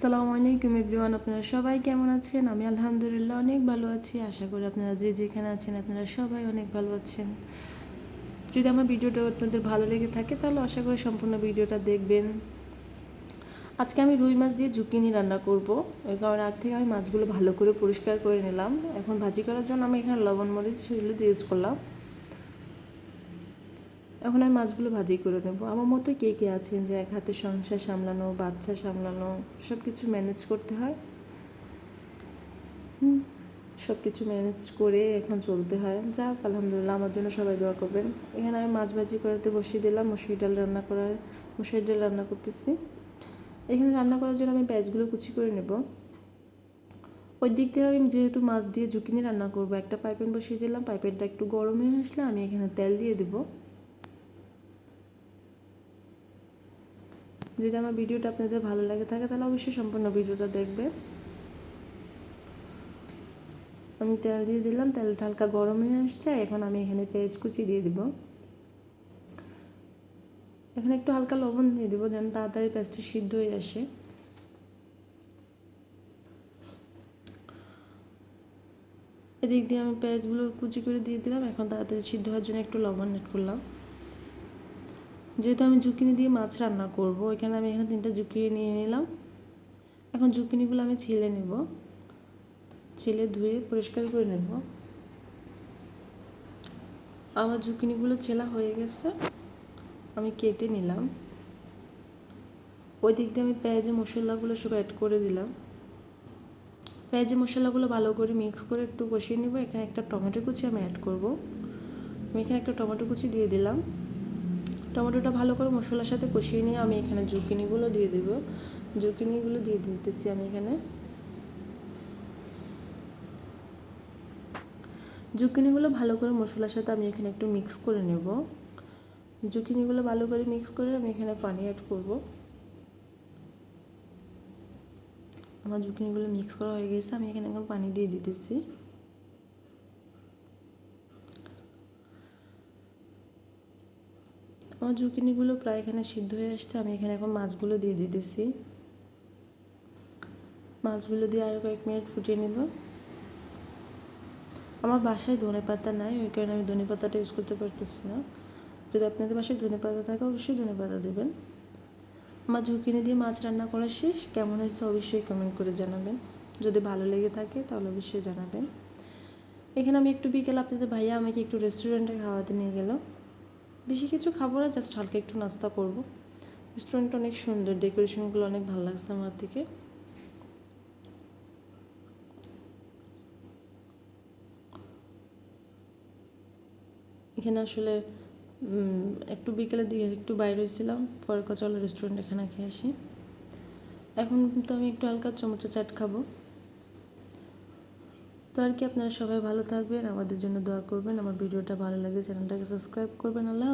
সালামু আলাইকুম এভরিওয়ান, আপনারা সবাই কেমন আছেন? আমি আলহামদুলিল্লাহ অনেক ভালো আছি। আশা করি আপনারা যে যেখানে আছেন, আপনারা সবাই অনেক ভালো আছেন। যদি আমার ভিডিওটা আপনাদের ভালো লেগে থাকে, তাহলে আশা করি সম্পূর্ণ ভিডিওটা দেখবেন। আজকে আমি রুই মাছ দিয়ে জুকিনি রান্না করব। ওই কারণে আগ থেকে আমি মাছগুলো ভালো করে পরিষ্কার করে নিলাম। এখন ভাজি করার জন্য আমি এখানে লবণ মরিচ, হলুদ ইউজ করলাম। এখন আমি মাছগুলো ভাজি করে নেব। আমার মতো কে কে আছেন যে এক হাতে সংসার সামলানো, বাচ্চা সামলানো সব কিছু ম্যানেজ করতে হয়? সব কিছু ম্যানেজ করে এখন চলতে হয়। যাক, আলহামদুলিল্লাহ, আমার জন্য সবাই দোয়া করবেন। এখানে আমি মাছ ভাজি করাতে বসিয়ে দিলাম মসুরি ডাল রান্না করা মসুরি ডাল রান্না করতেছি। এখানে রান্না করার জন্য আমি পেঁয়াজগুলো কুচি করে নেব। ওই দিক থেকে আমি যেহেতু মাছ দিয়ে ঝুঁকিনি রান্না করব, একটা পাইপেন বসিয়ে দিলাম পাইপেনটা একটু গরম হয়ে আসলে আমি এখানে তেল দিয়ে দেবো। যদি আমার ভিডিওটা আপনাদের ভালো লাগে থাকে, তাহলে অবশ্যই সম্পূর্ণ ভিডিওটা দেখবেন। আমি তেল দিয়ে দিলাম, তেলটা হালকা গরম হয়ে আসছে। এখন আমি এখানে পেঁয়াজ কুচি দিয়ে দিব। এখানে একটু হালকা লবণ দিয়ে দিব যেন তাড়াতাড়ি পেঁয়াজটা সিদ্ধ হয়ে আসে। এদিক দিয়ে আমি পেঁয়াজগুলো কুচি করে দিয়ে দিলাম। এখন তাড়াতাড়ি সিদ্ধ হওয়ার জন্য একটু লবণ এড করলাম। যেহেতু আমি জুকিনি দিয়ে মাছ রান্না করব, এখানে আমি এখানে তিনটা জুকিনি নিয়ে নিলাম। এখন জুকিনিগুলো আমি ছিলে নেব। ছিলে ধুয়ে পরিষ্কার করে নেব। আমার জুকিনিগুলো ছেলা হয়ে গেছে। আমি কেটে নিলাম। ওই দিক দিয়ে আমি পেঁয়াজে মশলাগুলো সব অ্যাড করে দিলাম। পেঁয়াজে মশলাগুলো ভালো করে মিক্স করে একটু কষিয়ে নেব। এখানে একটা টমেটো কুচি আমি অ্যাড করব। আমি এখানে একটা টমেটো কুচি দিয়ে দিলাম। টমেটোটা ভালো করে মশলার সাথে কষিয়ে নিয়ে আমি এখানে জুকিনিগুলো দিয়ে দেবো। জুকিনিগুলো দিয়ে দিতেছি আমি এখানে। জুকিনিগুলো ভালো করে মশলার সাথে আমি এখানে একটু মিক্স করে নেব। জুকিনিগুলো ভালো করে মিক্স করে আমি এখানে পানি অ্যাড করব। আমার জুকিনিগুলো মিক্স করা হয়ে গেছে, আমি এখানে এখন পানি দিয়ে দিতেছি। আমার জুকিনিগুলো প্রায় এখানে সিদ্ধ হয়ে আসছে, আমি এখানে এখন মাছগুলো দিয়ে দিতেছি। মাছগুলো দিয়ে আরও কয়েক মিনিট ফুটিয়ে নেব। আমার বাসায় ধনে পাতা নাই, ওই কারণে আমি ধনে পাতাটা ইউজ করতে পারতেছি না। যদি আপনাদের বাসায় ধনে পাতা থাকে, অবশ্যই ধনে পাতা দেবেন। আমার ঝুঁকিনি দিয়ে মাছ রান্না করা শেষ, কেমন হয়েছে অবশ্যই কমেন্ট করে জানাবেন। যদি ভালো লেগে থাকে, তাহলে অবশ্যই জানাবেন। এখানে আমি একটু বিকেল, আপনাদের ভাইয়া আমাকে একটু রেস্টুরেন্টে খাওয়াতে নিয়ে গেল। বেশি কিছু খাব না জাস্ট হালকা একটু নাস্তা করব। রেস্টুরেন্টটা অনেক সুন্দর ডেকোরেশনগুলো অনেক ভালো লাগছে আমার থেকে। এখানে আসলে একটু বিকেলে দিকে একটু বাইরে হয়েছিলাম, পরে চলো রেস্টুরেন্ট এখানে খেয়ে আসি। এখন তো আমি একটু হালকা চমচা চাট খাব। তো আর কি, আপনারা সবাই ভালো থাকবেন, আমাদের জন্য দোয়া করবেন। আমার ভিডিওটা ভালো লাগে চ্যানেলটাকে সাবস্ক্রাইব করবেন। আল্লাহ